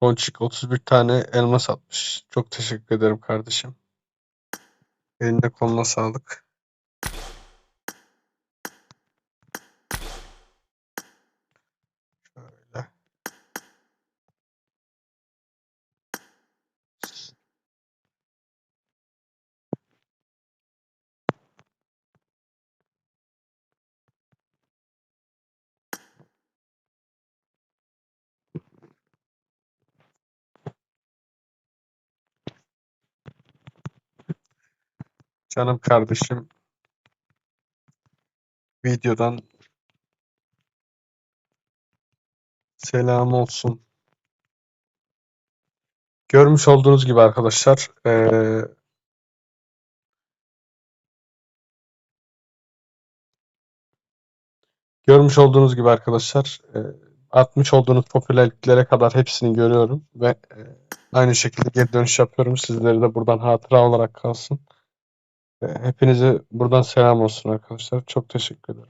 Ponçik 31 tane elma satmış. Çok teşekkür ederim kardeşim. Eline koluna sağlık. Canım kardeşim videodan selam olsun. Görmüş olduğunuz gibi arkadaşlar eee, görmüş olduğunuz gibi arkadaşlar eee, atmış olduğunuz popülerliklere kadar hepsini görüyorum ve eee, aynı şekilde geri dönüş yapıyorum. Sizlere de buradan hatıra olarak kalsın. Hepinize buradan selam olsun arkadaşlar. Çok teşekkür ederim.